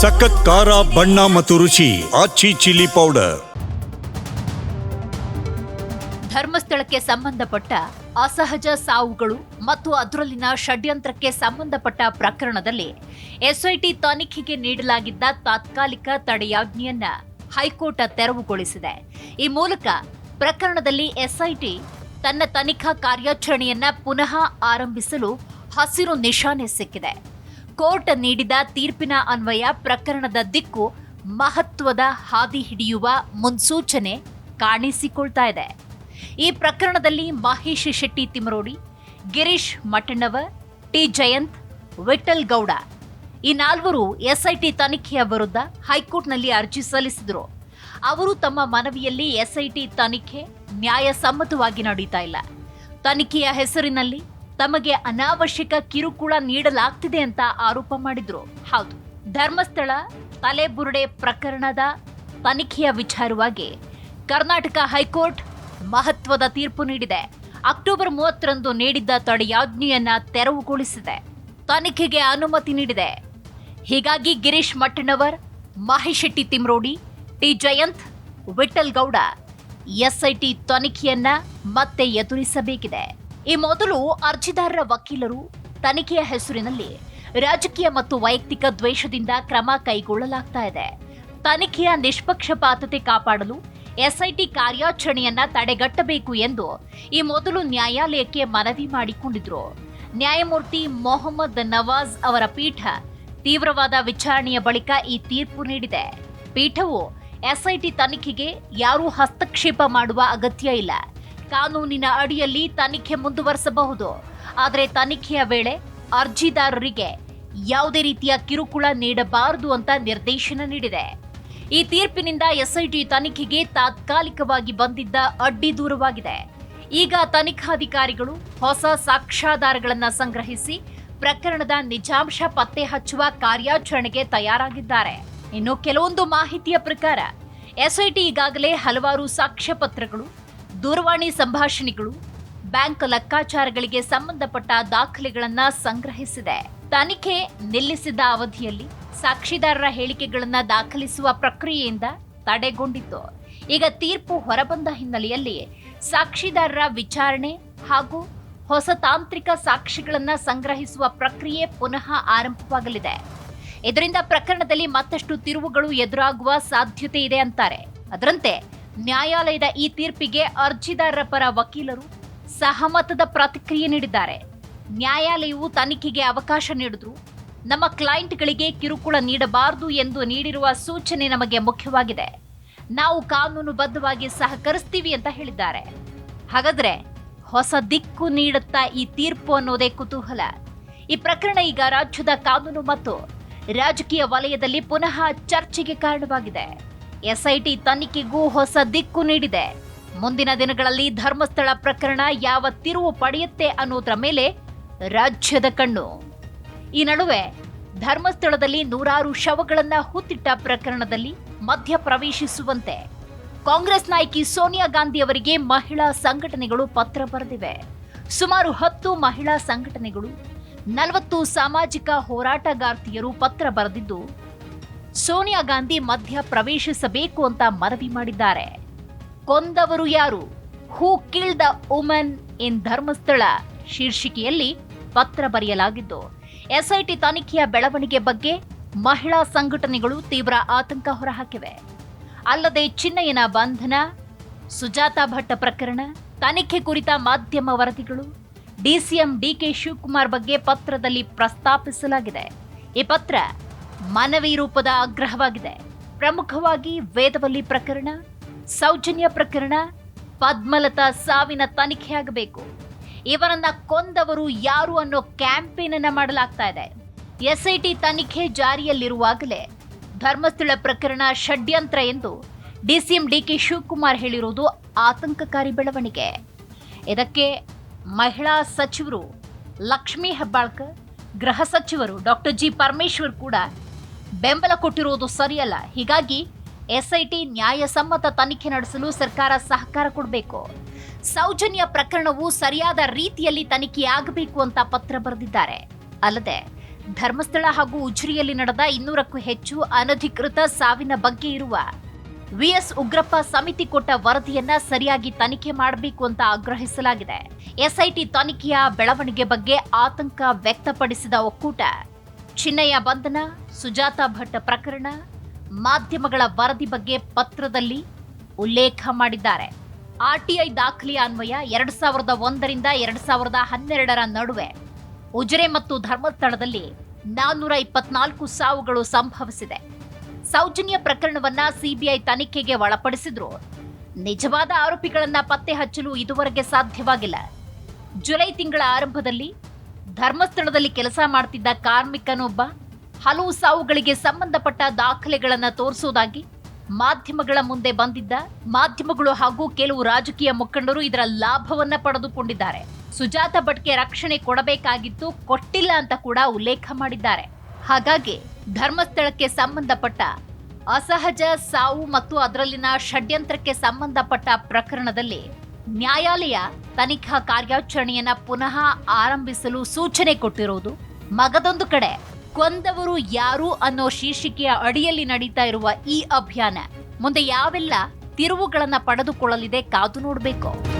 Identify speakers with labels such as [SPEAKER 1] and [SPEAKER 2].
[SPEAKER 1] ಸಖತ್ ಖಾರ, ಬಣ್ಣ ಮತ್ತು ರುಚಿ, ಆಚಿ ಚಿಲ್ಲಿ ಪೌಡರ್.
[SPEAKER 2] ಧರ್ಮಸ್ಥಳಕ್ಕೆ ಸಂಬಂಧಪಟ್ಟ ಅಸಹಜ ಸಾವುಗಳು ಮತ್ತು ಅದರಲ್ಲಿನ ಷಡ್ಯಂತ್ರಕ್ಕೆ ಸಂಬಂಧಪಟ್ಟ ಪ್ರಕರಣದಲ್ಲಿ ಎಸ್ಐಟಿ ತನಿಖೆಗೆ ನೀಡಲಾಗಿದ್ದ ತಾತ್ಕಾಲಿಕ ತಡೆಯಾಜ್ಞೆಯನ್ನ ಹೈಕೋರ್ಟ್ ತೆರವುಗೊಳಿಸಿದೆ. ಈ ಮೂಲಕ ಪ್ರಕರಣದಲ್ಲಿ ಎಸ್ಐಟಿ ತನ್ನ ತನಿಖಾ ಕಾರ್ಯಾಚರಣೆಯನ್ನ ಪುನಃ ಆರಂಭಿಸಲು ಹಸಿರು ನಿಶಾನೆ ಸಿಕ್ಕಿದೆ. ಕೋರ್ಟ್ ನೀಡಿದ ತೀರ್ಪಿನ ಅನ್ವಯ ಪ್ರಕರಣದ ದಿಕ್ಕು ಮಹತ್ವದ ಹಾದಿ ಹಿಡಿಯುವ ಮುನ್ಸೂಚನೆ ಕಾಣಿಸಿಕೊಳ್ತಾ ಇದೆ. ಈ ಪ್ರಕರಣದಲ್ಲಿ ಮಹೇಶ್ ಶೆಟ್ಟಿ ತಿಮರೋಡಿ, ಗಿರೀಶ್ ಮಠಣ್ಣವರ್ ಟಿ ಜಯಂತ್ ವಿಠಲ್ ಗೌಡ. ಈ ನಾಲ್ವರು ಎಸ್ಐಟಿ ತನಿಖೆಯ ವಿರುದ್ಧ ಹೈಕೋರ್ಟ್ನಲ್ಲಿ ಅರ್ಜಿ ಸಲ್ಲಿಸಿದರು. ಅವರು ತಮ್ಮ ಮನವಿಯಲ್ಲಿ ಎಸ್ಐಟಿ ತನಿಖೆ ನ್ಯಾಯಸಮ್ಮತವಾಗಿ ನಡೀತಾ ಇಲ್ಲ. ತನಿಖೆಯ ಹೆಸರಿನಲ್ಲಿ ತಮಗೆ ಅನಾವಶ್ಯಕ ಕಿರುಕುಳ ನೀಡಲಾಗ್ತಿದೆ ಅಂತ ಆರೋಪ ಮಾಡಿದ್ರು. ಹೌದು, ಧರ್ಮಸ್ಥಳ ತಲೆಬುರುಡೆ ಪ್ರಕರಣದ ತನಿಖೆಯ ವಿಚಾರವಾಗಿ ಕರ್ನಾಟಕ ಹೈಕೋರ್ಟ್ ಮಹತ್ವದ ತೀರ್ಪು ನೀಡಿದೆ. ಅಕ್ಟೋಬರ್ ಮೂವತ್ತರಂದು ನೀಡಿದ್ದ ತಡೆಯಾಜ್ಞೆಯನ್ನ ತೆರವುಗೊಳಿಸಿದೆ. ತನಿಖೆಗೆ ಅನುಮತಿ ನೀಡಿದೆ. ಹೀಗಾಗಿ ಗಿರೀಶ್ ಮಟ್ಟಣವರ್ ಮಹೇಶ್ ಶೆಟ್ಟಿ ತಿಮ್ರೋಡಿ, ಟಿ ಜಯಂತ್ ವಿಠಲ್ ಗೌಡ ಎಸ್ಐಟಿ ತನಿಖೆಯನ್ನ ಮತ್ತೆ ಎದುರಿಸಬೇಕಿದೆ. ಈ ಮೊದಲು ಅರ್ಜಿದಾರರ ವಕೀಲರು ತನಿಖೆಯ ಹೆಸರಿನಲ್ಲಿ ರಾಜಕೀಯ ಮತ್ತು ವೈಯಕ್ತಿಕ ದ್ವೇಷದಿಂದ ಕ್ರಮ ಕೈಗೊಳ್ಳಲಾಗ್ತಾ ಇದೆ. ತನಿಖೆಯ ನಿಷ್ಪಕ್ಷಪಾತತೆ ಕಾಪಾಡಲು ಎಸ್ಐಟಿ ಕಾರ್ಯಾಚರಣೆಯನ್ನ ತಡೆಗಟ್ಟಬೇಕು ಎಂದು ಈ ಮೊದಲು ನ್ಯಾಯಾಲಯಕ್ಕೆ ಮನವಿ ಮಾಡಿಕೊಂಡಿದ್ರು. ನ್ಯಾಯಮೂರ್ತಿ ಮೊಹಮ್ಮದ್ ನವಾಜ್ ಅವರ ಪೀಠ ತೀವ್ರವಾದ ವಿಚಾರಣೆಯ ಬಳಿಕ ಈ ತೀರ್ಪು ನೀಡಿದೆ. ಪೀಠವು ಎಸ್ಐಟಿ ತನಿಖೆಗೆ ಯಾರೂ ಹಸ್ತಕ್ಷೇಪ ಮಾಡುವ ಅಗತ್ಯ ಇಲ್ಲ. ಕಾನೂನಿನ ಅಡಿಯಲ್ಲಿ ತನಿಖೆ ಮುಂದುವರಿಸಬಹುದು. ಆದರೆ ತನಿಖೆಯ ವೇಳೆ ಅರ್ಜಿದಾರರಿಗೆ ಯಾವುದೇ ರೀತಿಯ ಕಿರುಕುಳ ನೀಡಬಾರದು ಅಂತ ನಿರ್ದೇಶನ ನೀಡಿದೆ. ಈ ತೀರ್ಪಿನಿಂದ ಎಸ್ಐಟಿ ತನಿಖೆಗೆ ತಾತ್ಕಾಲಿಕವಾಗಿ ಬಂದಿದ್ದ ಅಡ್ಡಿ ದೂರವಾಗಿದೆ. ಈಗ ತನಿಖಾಧಿಕಾರಿಗಳು ಹೊಸ ಸಾಕ್ಷ್ಯಾಧಾರಗಳನ್ನು ಸಂಗ್ರಹಿಸಿ ಪ್ರಕರಣದ ನಿಜಾಂಶ ಪತ್ತೆ ಹಚ್ಚುವ ಕಾರ್ಯಾಚರಣೆಗೆ ತಯಾರಾಗಿದ್ದಾರೆ. ಇನ್ನು ಕೆಲವೊಂದು ಮಾಹಿತಿಯ ಪ್ರಕಾರ, ಎಸ್ಐಟಿ ಈಗಾಗಲೇ ಹಲವಾರು ಸಾಕ್ಷ್ಯ ಪತ್ರಗಳು ದೂರವಾಣಿ ಸಂಭಾಷಣೆಗಳು ಬ್ಯಾಂಕ್ ಲೆಕ್ಕಾಚಾರಗಳಿಗೆ ಸಂಬಂಧಪಟ್ಟ ದಾಖಲೆಗಳನ್ನು ಸಂಗ್ರಹಿಸಿದೆ. ತನಿಖೆ ನಿಲ್ಲಿಸಿದ ಅವಧಿಯಲ್ಲಿ ಸಾಕ್ಷಿದಾರರ ಹೇಳಿಕೆಗಳನ್ನು ದಾಖಲಿಸುವ ಪ್ರಕ್ರಿಯೆಯಿಂದ ತಡೆಗೊಂಡಿತ್ತು. ಈಗ ತೀರ್ಪು ಹೊರಬಂದ ಹಿನ್ನೆಲೆಯಲ್ಲಿ ಸಾಕ್ಷಿದಾರರ ವಿಚಾರಣೆ ಹಾಗೂ ಹೊಸ ತಾಂತ್ರಿಕ ಸಾಕ್ಷಿಗಳನ್ನು ಸಂಗ್ರಹಿಸುವ ಪ್ರಕ್ರಿಯೆ ಪುನಃ ಆರಂಭವಾಗಲಿದೆ. ಇದರಿಂದ ಪ್ರಕರಣದಲ್ಲಿ ಮತ್ತಷ್ಟು ತಿರುವುಗಳು ಎದುರಾಗುವ ಸಾಧ್ಯತೆ ಇದೆ ಅಂತಾರೆ. ಅದರಂತೆ ನ್ಯಾಯಾಲಯದ ಈ ತೀರ್ಪಿಗೆ ಅರ್ಜಿದಾರರ ಪರ ವಕೀಲರು ಸಹಮತದ ಪ್ರತಿಕ್ರಿಯೆ ನೀಡಿದ್ದಾರೆ. ನ್ಯಾಯಾಲಯವು ತನಿಖೆಗೆ ಅವಕಾಶ ನೀಡಿದ್ರು. ನಮ್ಮ ಕ್ಲೈಂಟ್ಗಳಿಗೆ ಕಿರುಕುಳ ನೀಡಬಾರದು ಎಂದು ನೀಡಿರುವ ಸೂಚನೆ ನಮಗೆ ಮುಖ್ಯವಾಗಿದೆ. ನಾವು ಕಾನೂನುಬದ್ಧವಾಗಿ ಸಹಕರಿಸ್ತೀವಿ ಅಂತ ಹೇಳಿದ್ದಾರೆ. ಹಾಗಾದ್ರೆ ಹೊಸ ದಿಕ್ಕು ನೀಡುತ್ತಾ ಈ ತೀರ್ಪು ಅನ್ನೋದೇ ಕುತೂಹಲ. ಈ ಪ್ರಕರಣ ಈಗ ರಾಜ್ಯದ ಕಾನೂನು ಮತ್ತು ರಾಜಕೀಯ ವಲಯದಲ್ಲಿ ಪುನಃ ಚರ್ಚೆಗೆ ಕಾರಣವಾಗಿದೆ. ಎಸ್ಐಟಿ ತನಿಖೆಗೂ ಹೊಸ ದಿಕ್ಕು ನೀಡಿದೆ. ಮುಂದಿನ ದಿನಗಳಲ್ಲಿ ಧರ್ಮಸ್ಥಳ ಪ್ರಕರಣ ಯಾವ ತಿರುವು ಪಡೆಯುತ್ತೆ ಅನ್ನೋದರ ಮೇಲೆ ರಾಜ್ಯದ ಕಣ್ಣು. ಈ ನಡುವೆ ಧರ್ಮಸ್ಥಳದಲ್ಲಿ ನೂರಾರು ಶವಗಳನ್ನ ಹೂತಿಟ್ಟ ಪ್ರಕರಣದಲ್ಲಿ ಮಧ್ಯ ಪ್ರವೇಶಿಸುವಂತೆ ಕಾಂಗ್ರೆಸ್ ನಾಯಕಿ ಸೋನಿಯಾ ಗಾಂಧಿ ಅವರಿಗೆ ಮಹಿಳಾ ಸಂಘಟನೆಗಳು ಪತ್ರ ಬರೆದಿವೆ. ಸುಮಾರು ಹತ್ತು ಮಹಿಳಾ ಸಂಘಟನೆಗಳು, ನಲವತ್ತು ಸಾಮಾಜಿಕ ಹೋರಾಟಗಾರ್ತಿಯರು ಪತ್ರ ಬರೆದಿದ್ದು ಸೋನಿಯಾ ಗಾಂಧಿ ಮಧ್ಯ ಪ್ರವೇಶಿಸಬೇಕು ಅಂತ ಮನವಿ ಮಾಡಿದ್ದಾರೆ. ಕೊಂದವರು ಯಾರು? Who kill the woman in Dharmasthala? ಶೀರ್ಷಿಕೆಯಲ್ಲಿ ಪತ್ರ ಬರೆಯಲಾಗಿದ್ದು, ಎಸ್ಐಟಿ ತನಿಖೆಯ ಬೆಳವಣಿಗೆ ಬಗ್ಗೆ ಮಹಿಳಾ ಸಂಘಟನೆಗಳು ತೀವ್ರ ಆತಂಕ ಹೊರಹಾಕಿವೆ. ಅಲ್ಲದೆ ಚಿನ್ನಯ್ಯನ ಬಂಧನ, ಸುಜಾತಾ ಭಟ್ ಪ್ರಕರಣ, ತನಿಖೆ ಕುರಿತ ಮಾಧ್ಯಮ ವರದಿಗಳು, ಡಿಸಿಎಂ ಡಿಕೆ ಶಿವಕುಮಾರ್ ಬಗ್ಗೆ ಪತ್ರದಲ್ಲಿ ಪ್ರಸ್ತಾಪಿಸಲಾಗಿದೆ. ಈ ಪತ್ರ ಮನವಿ ರೂಪದ ಆಗ್ರಹವಾಗಿದೆ. ಪ್ರಮುಖವಾಗಿ ವೇದವಲ್ಲಿ ಪ್ರಕರಣ, ಸೌಜನ್ಯ ಪ್ರಕರಣ, ಪದ್ಮಲತಾ ಸಾವಿನ ತನಿಖೆಯಾಗಬೇಕು. ಇವರನ್ನ ಕೊಂದವರು ಯಾರು ಅನ್ನೋ ಕ್ಯಾಂಪೇನ್ ಅನ್ನ ಮಾಡಲಾಗ್ತಾ ಇದೆ. ಎಸ್ಐಟಿ ತನಿಖೆ ಜಾರಿಯಲ್ಲಿರುವಾಗಲೇ ಧರ್ಮಸ್ಥಳ ಪ್ರಕರಣ ಷಡ್ಯಂತ್ರ ಎಂದು ಡಿಸಿಎಂ ಡಿಕೆ ಶಿವಕುಮಾರ್ ಹೇಳಿರುವುದು ಆತಂಕಕಾರಿ ಬೆಳವಣಿಗೆ. ಇದಕ್ಕೆ ಮಹಿಳಾ ಸಚಿವರು ಲಕ್ಷ್ಮೀ ಹೆಬ್ಬಾಳ್ಕರ್, ಗೃಹ ಸಚಿವರು ಡಾಕ್ಟರ್ ಜಿ ಪರಮೇಶ್ವರ್ ಕೂಡ ಬೆಂಬಲ ಕೊಟ್ಟಿರುವುದು ಸರಿಯಲ್ಲ. ಹೀಗಾಗಿ ಎಸ್ಐಟಿ ನ್ಯಾಯಸಮ್ಮತ ತನಿಖೆ ನಡೆಸಲು ಸರ್ಕಾರ ಸಹಕಾರ ಕೊಡಬೇಕು. ಸೌಜನ್ಯ ಪ್ರಕರಣವು ಸರಿಯಾದ ರೀತಿಯಲ್ಲಿ ತನಿಖೆಯಾಗಬೇಕು ಅಂತ ಪತ್ರ ಬರೆದಿದ್ದಾರೆ. ಅಲ್ಲದೆ, ಧರ್ಮಸ್ಥಳ ಹಾಗೂ ಉಜ್ರಿಯಲ್ಲಿ ನಡೆದ ಇನ್ನೂರಕ್ಕೂ ಹೆಚ್ಚು ಅನಧಿಕೃತ ಸಾವಿನ ಬಗ್ಗೆ ಇರುವ ವಿಎಸ್ ಉಗ್ರಪ್ಪ ಸಮಿತಿ ಕೊಟ್ಟ ವರದಿಯನ್ನ ಸರಿಯಾಗಿ ತನಿಖೆ ಮಾಡಬೇಕು ಅಂತ ಆಗ್ರಹಿಸಲಾಗಿದೆ. ಎಸ್ಐಟಿ ತನಿಖೆಯ ಬೆಳವಣಿಗೆ ಬಗ್ಗೆ ಆತಂಕ ವ್ಯಕ್ತಪಡಿಸಿದ ಒಕ್ಕೂಟ. ಚಿನ್ನಯ್ಯ ಬಂಧನ ಸುಜಾತ ಭಟ್ ಪ್ರಕರಣ ಮಾಧ್ಯಮಗಳ ವರದಿ ಬಗ್ಗೆ ಪತ್ರದಲ್ಲಿ ಉಲ್ಲೇಖ ಮಾಡಿದ್ದಾರೆ. ಆರ್ಟಿಐ ದಾಖಲೆಯ ಅನ್ವಯ ಎರಡ್ ಸಾವಿರದ ಒಂದರಿಂದ ಎರಡ್ ಸಾವಿರದ ಹನ್ನೆರಡರ ನಡುವೆ. ಉಜಿರೆ ಮತ್ತು ಧರ್ಮಸ್ಥಳದಲ್ಲಿ ನಾನ್ನೂರ ಇಪ್ಪತ್ನಾಲ್ಕು ಸಾವುಗಳು ಸಂಭವಿಸಿದೆ. ಸೌಜನ್ಯ ಪ್ರಕರಣವನ್ನ ಸಿಬಿಐ ತನಿಖೆಗೆ ಒಳಪಡಿಸಿದ್ರು. ನಿಜವಾದ ಆರೋಪಿಗಳನ್ನ ಪತ್ತೆ ಹಚ್ಚಲು ಇದುವರೆಗೆ ಸಾಧ್ಯವಾಗಿಲ್ಲ. ಜುಲೈ ತಿಂಗಳ ಆರಂಭದಲ್ಲಿ ಧರ್ಮಸ್ಥಳದಲ್ಲಿ ಕೆಲಸ ಮಾಡ್ತಿದ್ದ ಕಾರ್ಮಿಕನೊಬ್ಬ ಹಲವು ಸಾವುಗಳಿಗೆ ಸಂಬಂಧಪಟ್ಟ ದಾಖಲೆಗಳನ್ನು ತೋರಿಸುವುದಾಗಿ ಮಾಧ್ಯಮಗಳ ಮುಂದೆ ಬಂದಿದ್ದ ಮಾಧ್ಯಮಗಳು ಹಾಗೂ ಕೆಲವು ರಾಜಕೀಯ ಮುಖಂಡರು ಇದರ ಲಾಭವನ್ನ ಪಡೆದುಕೊಂಡಿದ್ದಾರೆ. ಸುಜಾತ ಭಟ್ಗೆ ರಕ್ಷಣೆ ಕೊಡಬೇಕಾಗಿತ್ತು, ಕೊಟ್ಟಿಲ್ಲ ಅಂತ ಕೂಡ ಉಲ್ಲೇಖ ಮಾಡಿದ್ದಾರೆ. ಹಾಗಾಗಿ ಧರ್ಮಸ್ಥಳಕ್ಕೆ ಸಂಬಂಧಪಟ್ಟ ಅಸಹಜ ಸಾವು ಮತ್ತು ಅದರಲ್ಲಿನ ಷಡ್ಯಂತ್ರಕ್ಕೆ ಸಂಬಂಧಪಟ್ಟ ಪ್ರಕರಣದಲ್ಲಿ ನ್ಯಾಯಾಲಯ ತನಿಖಾ ಕಾರ್ಯಾಚರಣೆಯನ್ನ ಪುನಃ ಆರಂಭಿಸಲು ಸೂಚನೆ ಕೊಟ್ಟಿರುವುದು ಮಗದೊಂದು ಕಡೆ. ಕೊಂದವರು ಯಾರು ಅನ್ನೋ ಶೀರ್ಷಿಕೆಯ ಅಡಿಯಲ್ಲಿ ನಡೀತಾ ಇರುವ ಈ ಅಭಿಯಾನ. ಮುಂದೆ ಯಾವೆಲ್ಲ ತಿರುವುಗಳನ್ನು ಪಡೆದುಕೊಳ್ಳಲಿದೆ ಕಾದು ನೋಡಬೇಕು.